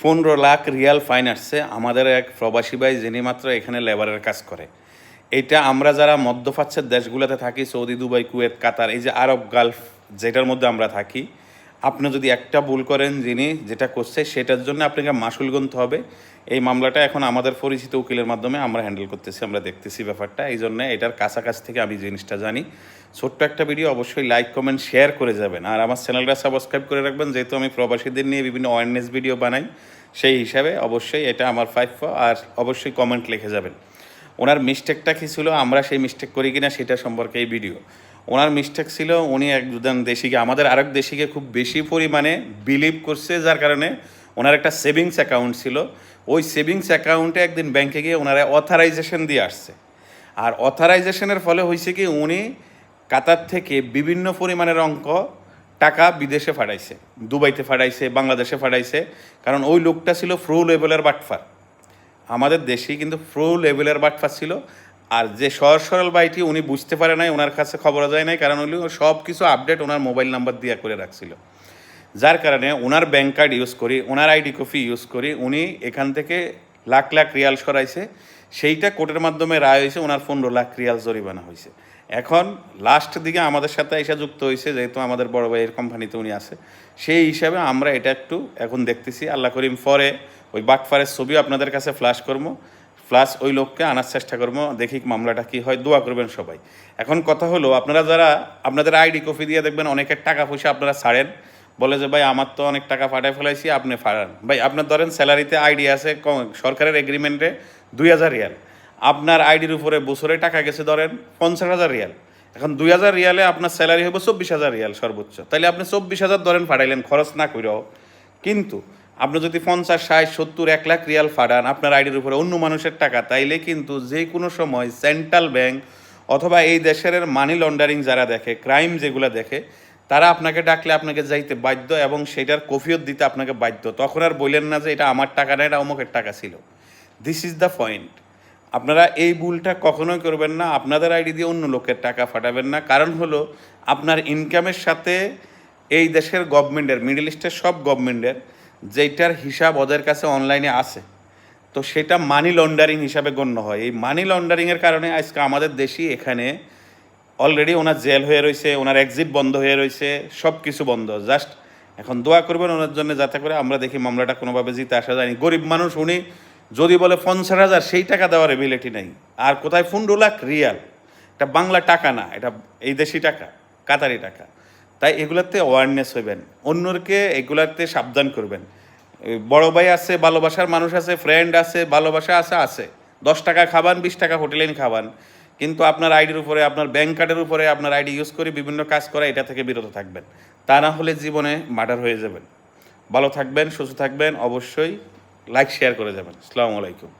পনেরো lakh Real fine আসছে আমাদের এক প্রবাসী ভাই যিনি মাত্র এখানে লেবারের কাজ করে। এটা আমরা যারা মধ্যপ্রাচ্যের দেশগুলোতে থাকি, সৌদি, দুবাই, কুয়েত, কাতার, এই যে আরব, গালফ, যেটার মধ্যে আমরা থাকি আপনি যদি একটা ভুল করেন যিনি, যেটা করছে, সেটার জন্য আপনাকে মাসুল গুনতে হবে। এই মামলাটা এখন আমাদের পরিচিত উকিলের মাধ্যমে আমরা হ্যান্ডেল করতেছি, আমরা দেখতেছি ব্যাপারটা। এই জন্য এটার কাছাকাছি থেকে আমি জিনিসটা জানি। ছোট্ট একটা ভিডিও, অবশ্যই লাইক, কমেন্ট, শেয়ার করে যাবেন। আর আমার চ্যানেলটা সাবস্ক্রাইব করে রাখবেন, যেহেতু আমি প্রবাসীদের নিয়ে বিভিন্ন অ্যাওয়ারনেস ভিডিও বানাই, সেই হিসাবে অবশ্যই এটা আমার ফাইভ আর অবশ্যই কমেন্ট লিখে যাবেন। ওনার মিস্টেকটা কী ছিল? আমরা সেই মিস্টেক করি কিনা সেটা সম্পর্কে এই ভিডিও ওনার মিস্টেক ছিল, উনি এক একজন দেশিকে, আমাদের আরেক দেশিকে খুব বেশি পরিমাণে বিলিভ করছে, যার কারণে ওনার একটা সেভিংস অ্যাকাউন্ট ছিল। ওই সেভিংস অ্যাকাউন্টে একদিন ব্যাংকে গিয়ে ওনারা অথরাইজেশন দিয়ে আসছে। আর অথরাইজেশনের ফলে হয়েছে কি, উনি কাতার থেকে বিভিন্ন পরিমাণের অঙ্ক টাকা বিদেশে ফাটাইছে দুবাইতে ফাটাইছে বাংলাদেশে ফাটাইছে কারণ ওই লোকটা ছিল ফ্রু লেভেলের বাটফার। আমাদের দেশে কিন্তু ফ্রু লেভেলের বাটফা ছিল। আর যে সর সরল বাইটি উনি বুঝতে পারে নাই, ওনার কাছে খবর যায় নাই, কারণ উনি সব কিছু আপডেট ওনার মোবাইল নাম্বার দিয়ে করে রাখছিল। যার কারণে ওনার ব্যাংক কার্ড ইউজ করি ওনার আইডি কপি ইউজ করি, উনি এখান থেকে লাখ লাখ রিয়াল সরাইছে। সেইটা কোর্টের মাধ্যমে রায় হয়েছে, ওনার পনেরো লাখ রিয়াল জরিমানা হয়েছে। এখন লাস্ট দিকে আমাদের সাথে এসে যুক্ত হয়েছে, যেহেতু আমাদের বড় ভাইয়ের কোম্পানিতে উনি আছে। সেই হিসাবে আমরা এটা একটু এখন দেখতেছি। আল্লাহ করিম পরে ওই বাটফারের ছবি আপনাদের কাছে ফ্লাশ করব। প্লাস ওই লোককে আনার চেষ্টা করব, দেখি মামলাটা কি হয়। দোয়া করবেন সবাই। এখন কথা হলো, আপনারা যারা, আপনাদের আইডি কপি দিয়ে দেখবেন অনেকের টাকা পয়সা আপনারা ছাড়েন। বলে যে, ভাই, আমার তো অনেক টাকা ফাটাই ফেলাইছি, আপনি ফাড়ান। ভাই, আপনার ধরেন স্যালারিতে আইডি আছে সরকারের এগ্রিমেন্টে দুই হাজার রিয়াল। আপনার আইডির উপরে বছরে টাকা গেছে ধরেন পঞ্চাশ হাজার রিয়াল। এখন দুই হাজার রিয়ালে আপনার স্যালারি হবে চব্বিশ হাজার রিয়াল সর্বোচ্চ। তাইলে আপনি চব্বিশ হাজার ধরেন ফাটাইলেন খরচ না করেও কিন্তু আপনি যদি পঞ্চাশ, ষাট, সত্তর, এক লাখ রিয়াল ফাটান আপনার আইডির উপরে অন্য মানুষের টাকা, তাইলে কিন্তু যে কোনো সময় সেন্ট্রাল ব্যাংক অথবা এই দেশের মানি লন্ডারিং যারা দেখে, ক্রাইম যেগুলো দেখে, তারা আপনাকে ডাকলে আপনাকে যাইতে বাধ্য এবং সেটার কফিয়ত দিতে আপনাকে বাধ্য। তখন আর বললেন না যে এটা আমার টাকা না, এটা অমুকের টাকা ছিল। দিস ইজ দ্য পয়েন্ট আপনারা এই ভুলটা কখনোই করবেন না, আপনাদের আইডি দিয়ে অন্য লোকের টাকা ফাটাবেন না। কারণ হলো, আপনার ইনকামের সাথে এই দেশের গভর্নমেন্টের মিডল ইস্টের সব গভর্নমেন্টের যেটার হিসাব ওদের কাছে অনলাইনে আছে। তো সেটা মানি লন্ডারিং হিসাবে গণ্য হয়। এই মানি লন্ডারিংয়ের কারণে আজকে আমাদের দেশই এখানে অলরেডি ওনার জেল হয়ে রয়েছে, ওনার এক্সিট বন্ধ হয়ে রয়েছে সব কিছু বন্ধ। জাস্ট এখন দোয়া করবেন ওনার জন্য, যাতে করে আমরা দেখি মামলাটা কোনোভাবে জিতে আসা যায়নি। গরিব মানুষ, উনি যদি বলে পঞ্চাশ হাজার, সেই টাকা দেওয়ার এবিলিটি নেই। আর কোথায়? পনেরো লাখ রিয়াল। এটা বাংলা টাকা না, এটা এই দেশি টাকা, কাতারি টাকা। তাই এগুলাতে অ্যাওয়ারনেস হইবেন। অন্যকে এগুলাতে সাবধান করবেন। বড় ভাই আছে ভালোবাসার মানুষ আছে ফ্রেন্ড আছে ভালোবাসা আছে আছে। দশ টাকা খাবান, বিশ টাকা হোটেলে খাবান। কিন্তু আপনার আইডির উপরে, আপনার ব্যাংক কার্ডের উপরে আপনার আইডি ইউজ করে বিভিন্ন কাজ করা, এটা থেকে বিরত থাকবেন। তা না হলে জীবনে মার্ডার হয়ে যাবেন। ভালো থাকবেন, সুস্থ থাকবেন, অবশ্যই। লাইক শেয়ার করে যাবেন। আসসালামু আলাইকুম।